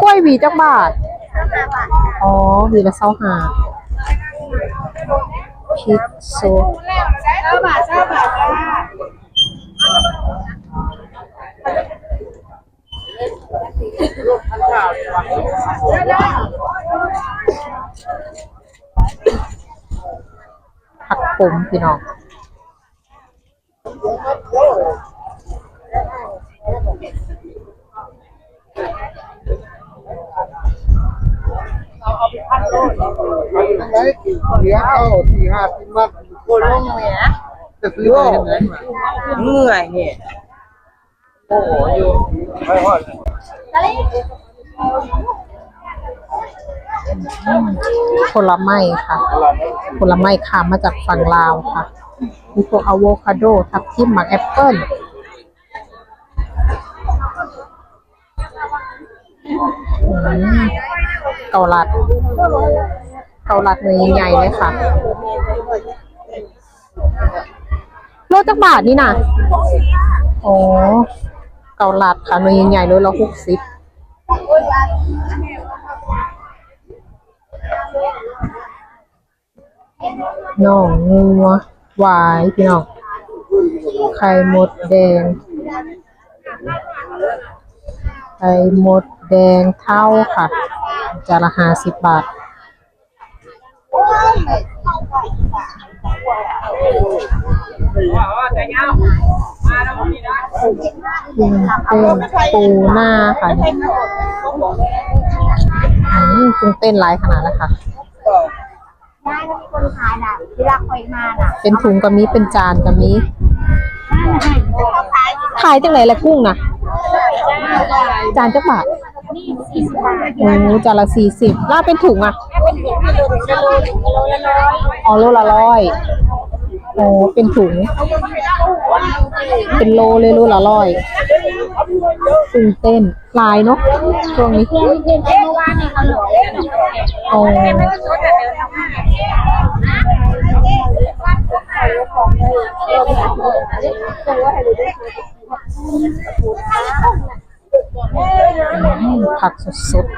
กล้วยหวีจักบาท อ๋อหวีละเศร้าหาพิซโซเจ้าบาทเจ้าบาทจ้า มพี่น้องไหนเหลือเข้าสี่ห้าสิบมัดโคนลงเลยนะจะซื้อไปยังไงมาเมื่อยเนี่ยโอ้โหอยู่ไม่หอด ผลไม้ค่ะ ผลไม้ค่ะมาจากฝั่งลาวค่ะ มีพวกอะโวคาโด ทับทิมหมักแอปเปิ้ลเกาลัด เกาลัดเนื้อใหญ่เลยค่ะ โลจักบาทนี่นะโอ๋อเกาลัดค่ะเนื้อใหญ่ๆเลยละหกสิบ น้องงัวหวายพี่น้องไข่มดแดงไข่มดแดงเท่าค่ะจานละห้าสิบบาทกุ้งเต้นปูหน้าค่ะอุ้งเต้นหลายขนาดแล้วค่ะ ได้ถ้ามีคนขายน่ะเวลาคอยมาน่ะเป็นถุงก็มีเป็นจานก็มีเขาขายขายจังไหนละกุ้งนะจานจักบาทนี่สี่สิบบาทโอ้จานละสี่สิบล่าเป็นถุงอะถ้าเป็นถุงกิโลกิโลกิโลละร้อยอ๋อโลละร้อย โอ้เป็นถุง เป็นโลเลยโลละร้อยตึงเต้นลายเนาะช่วงนี้เพื่อนเพื่อนเมื่อวานนี่เขาหลอกโอ้ไม่ก็ชดแต่เดินทำงานอืมผักสดๆ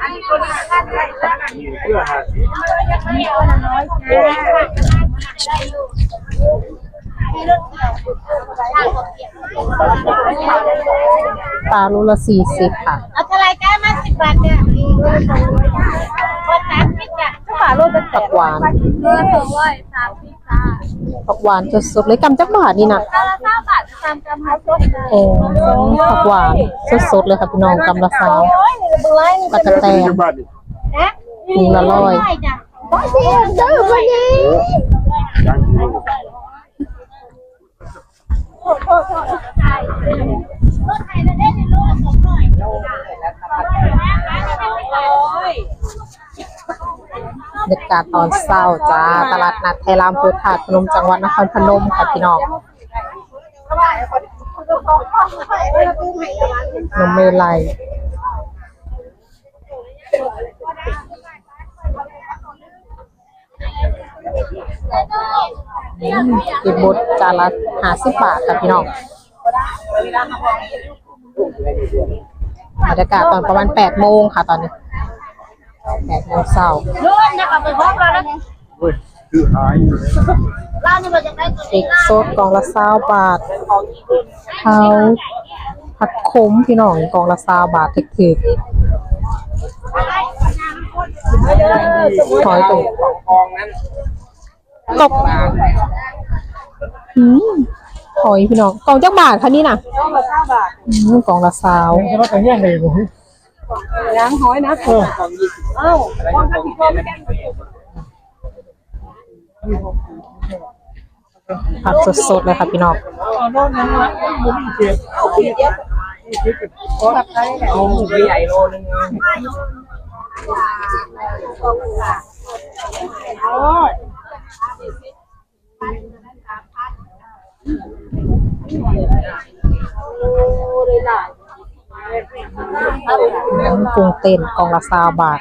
ปลาโลละสี่สิบค่ะ เอาเท่าไรจ้ามาสิบบาทเนี่ยก็สามสิบจ้ะถ้าฝาโลจะผักหวานเออสองร้อยสามสิบจ้าผักหวานสดๆเลยกำจักบาทนี่นะถ้าละเก้าบาทจะตามกำพัดสดโอ้ผักหวานสดๆเลยค่ะพี่น้องกำละสาวโอ้ยเบื่อปลากระแตนบ้านนี่นะถุงละร้อยจ้ะร้อยเดียวเด้อวันนี้ ด้ในโลละสองร้อยบรรยากาศตอนเศร้าจ้า ตลาดนัดไทยรามพุทธาพนมจังหวัดนครพนมค่ะพี่น้องนมเมลัย อืมอีกบดจานละห้าสิบบาทค่ะพี่น้องบรรยากาศตอนประมาณแปดโมงค่ะตอนนี้แปดโมงเช้านู่นนะคะไปพบเราแล้วเฮ้ยคือหายอยู่เลยร้านนี้เราจะได้ตัวเอกสดกล่องละเศร้าบาทเขาผักขมพี่น้องกล่องละเศร้าบาทถึกๆหอยตุกกองนั้น ตกอืมหอยพี่น้องกล่องจักบาทคะนี่น่ะต้องละเก้าบาทอืมกล่องละเศร้าจะมาแต่งแย่งเลยผมล้างห้อยนะเออของยี่สิบเอ้าของทักที่กองไม่ได้ผักสดๆเลยค่ะพี่น้องเอาน้องนั้นนะมุมเจ็บเอาขี้เจ็บเอาหมูใหญ่โลนึงอืม ปรุงเต้นกองละเศร้าบาท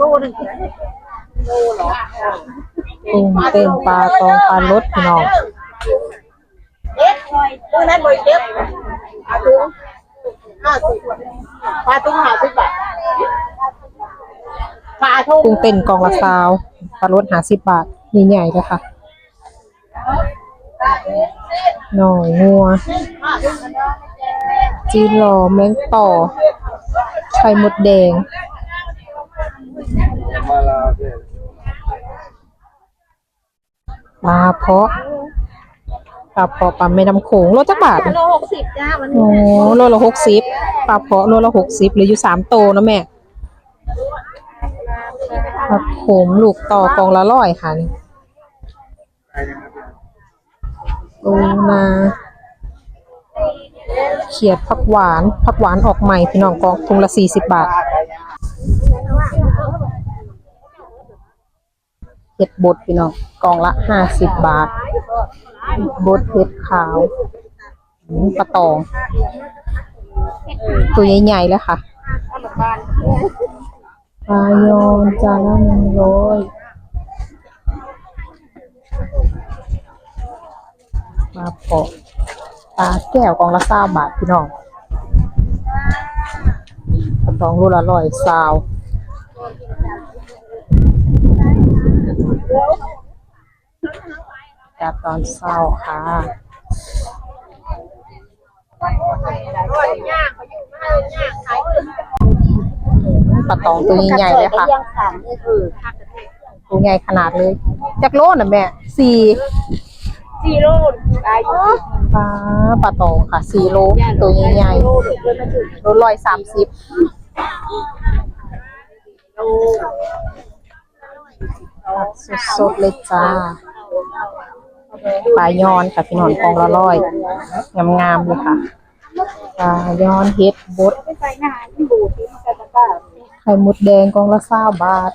ลูนึงกุ้งเต้นปลาตองปลารสพี่น้องเด็ดตรงนั้นบริเด็ดปลาตุ้งห้าสิบปลาตุ้งห้าสิบบาท กุ้งเต้นกองละซาวปลารสหาสิบบาทใหญ่ๆเลยค่ะหน่อยงัว จีนหล่อแมงต่อไข่มดแดงมาลาเนี่ยปลาเพาะปลาเพาะปลาแม่น้ำโขงโลจักบาทโลหกสิบจ้ามันโอ้โลละหกสิบปลาเพาะโลละหกสิบเหลืออยู่สามโตนะแม่ ผักโขมลูกต่อกองละร้อยค่ะนี่ปูนาเขียดผักหวานผักหวานออกใหม่พี่น้องกองทุงละสี่สิบบาทเห็ดบดพี่น้องกองละห้าสิบบาท บดเห็ดขาวปลาตอง ตัวใหญ่ๆแล้วค่ะ ปลายอนจานละหนึ่งร้อยปลาเปาะปลาแก้วกองละเก้าบาทพี่น้องปลาตองรูละร้อยซาวจากตอนเศร้าค่ะ ปลาตองตัวใหญ่ๆเลยค่ะยังสามนี่คือตัวใหญ่ขนาดเลยจากโลน่ะแม่สี่ซีโร่ตายอยู่ปลาปลาตองค่ะสี่โลตัวใหญ่โลเดี๋ยวเกินมาถึงๆโลร้อยสามสิบโลสดๆเลยจ้าปลายอนค่ะพี่นอนกองละร้อยงามๆเลยค่ะปลายอนเฮ็ดบด ไม่ใส่หน้าที่บูดที่มันจะบ้าไข่มดแดงกองละเก้าบาท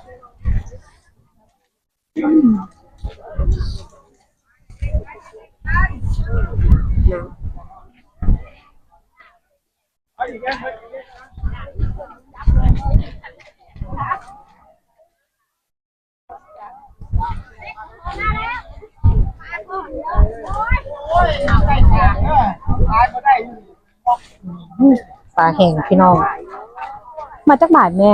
ปลาแห้งพี่น้อง มาจากบาทแม่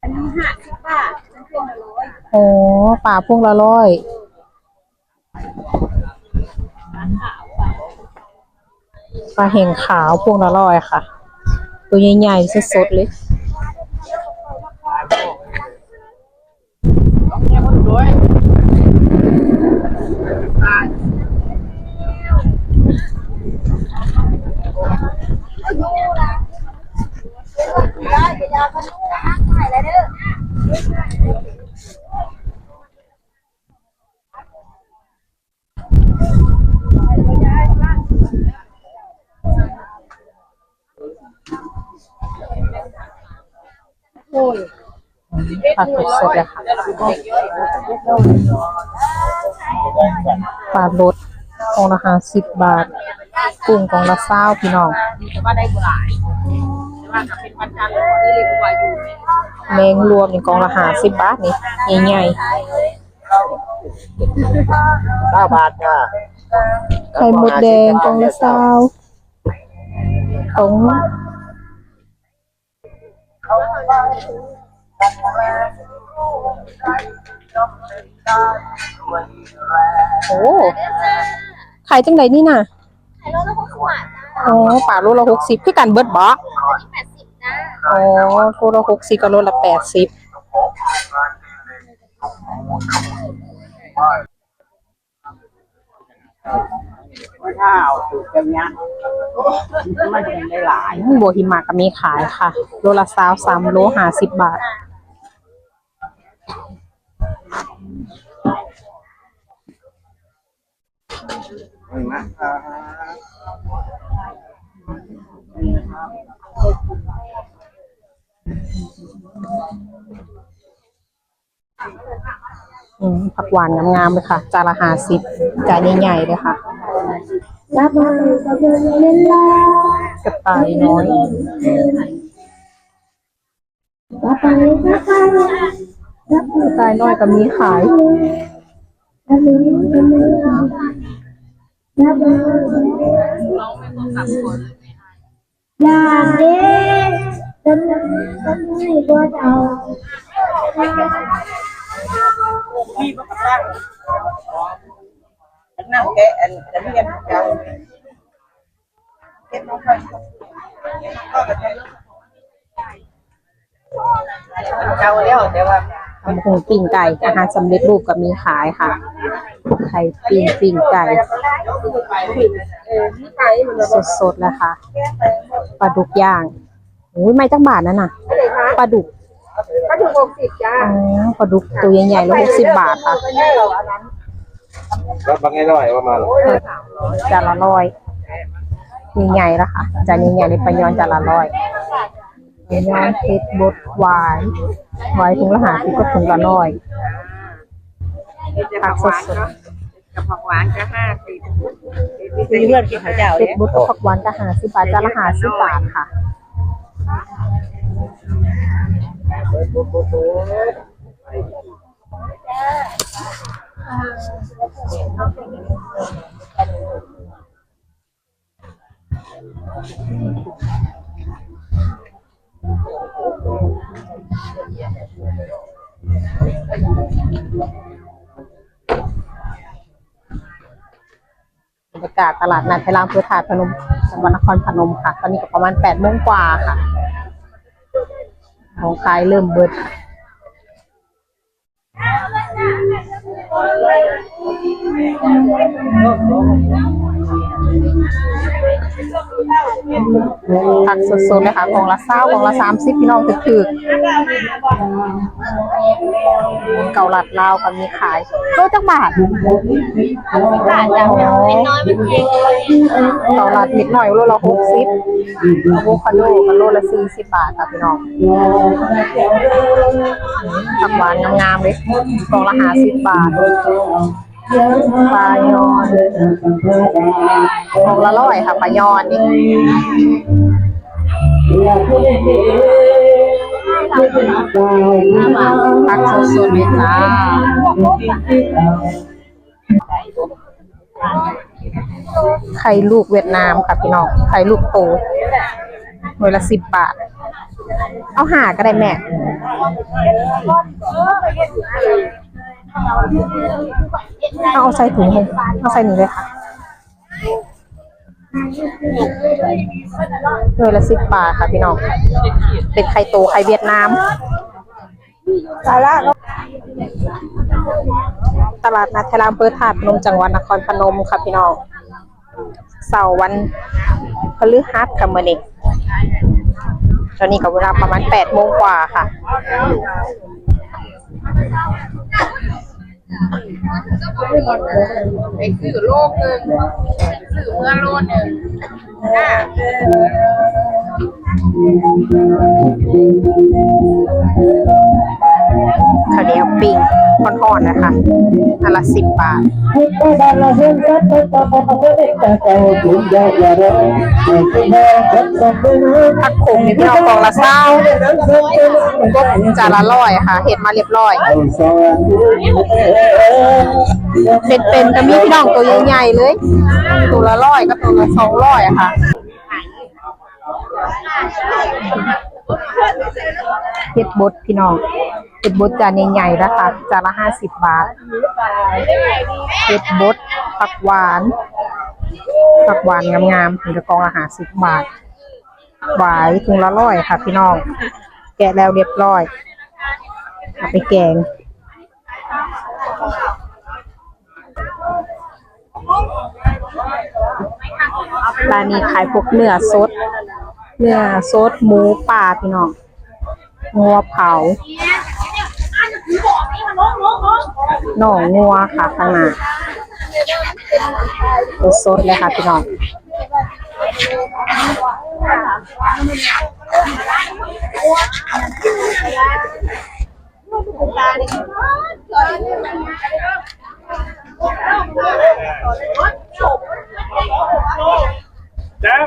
อันนี้ห้าสิบบาทมันเครื่องละร้อยโอ้ปลาพวงละร้อยปลาแห้งขาวพวงละร้อยค่ะ ตัวใหญ่ๆสดๆเลย ได้เดี๋ยวยาพันธุ์ขายแล้วเด้อ ผักสดๆเลยค่ะปลารสกองละห้าสิบบาทกุ้งกองละเศร้าพี่น้องว่าได้บุหลายแต่ว่ากับเป็นวันจันทร์ที่เรียกว่าอยู่แมงรวมนี่กองละห้าสิบบาทนี่ใหญ่เก้าบาทจ้าๆไข่มดแดงกองละเศร้าของ โอ้ขายจังไดนี่น่ะขายโลละหกสิบบาทอ๋อป่าโลละหกสิบคือกันเบิดบ่จ้าแปดสิบจ้าอ๋อโลละหกสิบกับโลละแปดสิบ ข้าวสูตรแบบเนี้ยมันเป็นได้หลายบัวหิมะก็มีขายค่ะ โลละสาวสามโลหาสิบบาทอืม ผักหวานงามๆเลยค่ะ จานละห้าสิบจานใหญ่ๆเลยค่ะรับมาสักเดือนเล่นละกระต่ายน้อยเตายน้อยก็มีขายอย่าเด็กจำจำให้ตัวเรา มีประกันนั่งแกะอันจะเรียนเจ้าเก็บน้องไปเจ้าแล้วแต่ว่าทำหงปิ้งไก่อาหารสำเร็จรูปก็มีขายค่ะ ไข่ปิ้งปิ้งไก่สดๆเลยค่ะปลาดุกย่างอุ้ยไม่จังบาทนั่นน่ะปลาดุก ก็ถึงหกสิบจ้าอ๋อปลาดุกตัวใหญ่ๆแล้วหกสิบบาทค่ะแล้วบางไงหน่อยประมาณจานละร้อยใหญ่ๆแล้วค่ะจานใหญ่ๆเลยปลายอนจานละร้อยปลายอนเผ็ดบดหวานหวายถุงละหาสิบก็ถุงละร้อยผักสดกับผักหวานก็ห้าสิบมีเพื่อนกินข้าวเจ้าๆเผ็ดเนี่ยบดกับผักหวานก็หาสิบบาทจานละหาสิบบาทค่ะ บรรยากาศตลาดนัดไทยรามเพื่อถาดพนมจังหวัดนครพนมค่ะ ตอนนี้ก็ประมาณแปดโมงกว่าค่ะ ของขายเริ่มเบิด ผักสดๆเลยค่ะกล่องละเศร้ากล่องละสามสิบพี่น้องถึกๆเกาลัดลาวก็มีขายโลจักบาทบาทจ้ะเป็นน้อยเป็นเองเกาลัดนิดหน่อยโลละหกสิบอะโวคาโดกันโลละสี่สิบบาทค่ะพี่น้องผักหวานงามๆเลยกล่องละห้าสิบบาท ปลายอนกล่องละร้อยค่ะปลายอนนี่ผักสดๆเลยจ้าไข่ลูกเวียดนามค่ะพี่น้องไข่ลูกโตหน่วยละสิบบาท เอาหาก็ได้แม่ เอาเอาใส่ถุงเลยเอาใส่นี่เลยค่ะหน่วยละสิบบาทค่ะพี่น้อง เป็นไข่โตไข่เวียดนามสาระตลาดนัดไทยรามเปิดถาดพนมจังหวัดนครพนมค่ะพี่น้อง เสาร์วันพฤหัสค่ะมื่อนี้ตอนนี้ก็เวลาประมาณแปดโมงกว่าค่ะ ไปซื้อโลกหนึ่งซื้อเมื่อโลหนึ่ง ข้าวเหนียวปิ้งอ่อนๆนะคะอันละสิบบาทผักโขมนี่พี่น้องกองละเศร้าจานละร้อยค่ะ เห็ดมาเรียบร้อย เป็นๆก็มีพี่น้องตัวใหญ่ๆเลย ตัวละร้อยกับตัวละสองร้อยค่ะเห็ดบดพี่น้อง เห็ดบดจานใหญ่ๆนะคะจานละห้าสิบบาทเห็ดบดผักหวานผักหวานงามๆถึงจะกองละห้าสิบบาทหวายถุงละร้อยค่ะพี่น้อง แกะแล้วเรียบร้อยเอาไปแกงร้านนี้ขายพวกเนื้อสด เนื้อสดหมูป่าพี่น้องงัวเผา หน่องงัวค่ะข้างหน้าสดๆเลยค่ะพี่น้องนะ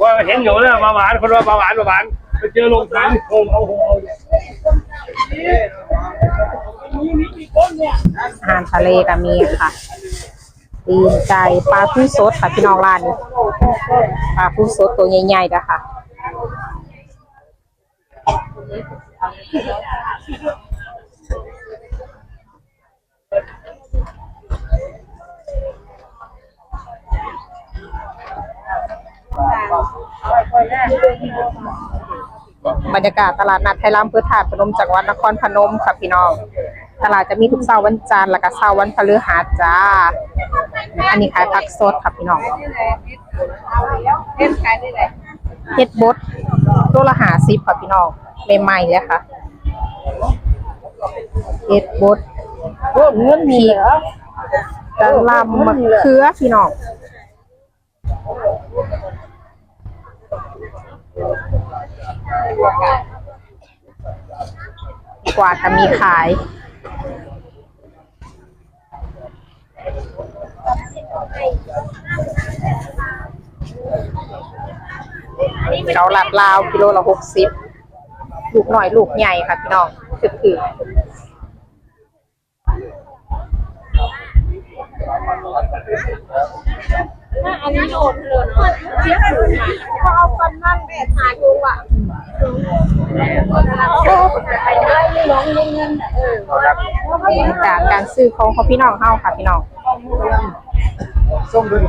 ว่าเห็นอยู่เนี่ยเบาหวานคนว่าบาหวานเบาหวานไปเจอลงทางโฮมเอาโฮมอา หารทะเลก็มีค่ะตีนไก่ปลาทูสดค่ะพี่น้องร้านนี้ปลาทูสดตัวใหญ่ๆนะคะ บรรยากาศตลาดนัดไทยรามเพื่อถาดพนมจังหวัดนครพนมค่ะพี่น้อง ตลาดจะมีทุกเสาร์วันจันทร์และก็เสาร์วันพฤหัสจ้า อันนี้ขายผักสดค่ะพี่น้องเล่นขายได้ไหนเฮ็ดบดตัวละหาสิบค่ะพี่น้องใหม่ๆเลยค่ะเฮ็ดบดโอ้เงินมีเหรอกะหล่ำมะเขือพี่น้อง กว่าจะมีขาย เกาหลัดลาวกิโลละหกสิบลูกหน่อยลูกใหญ่ค่ะพี่น้องคือคือ อันนี้โดนเลยเสียสูงพอเอากันนั่งแม่ทานดูอะไปได้น้องเงินเงินเออจากการซื้อของของพี่น้องเฮาค่ะพี่น้องส้มด้วย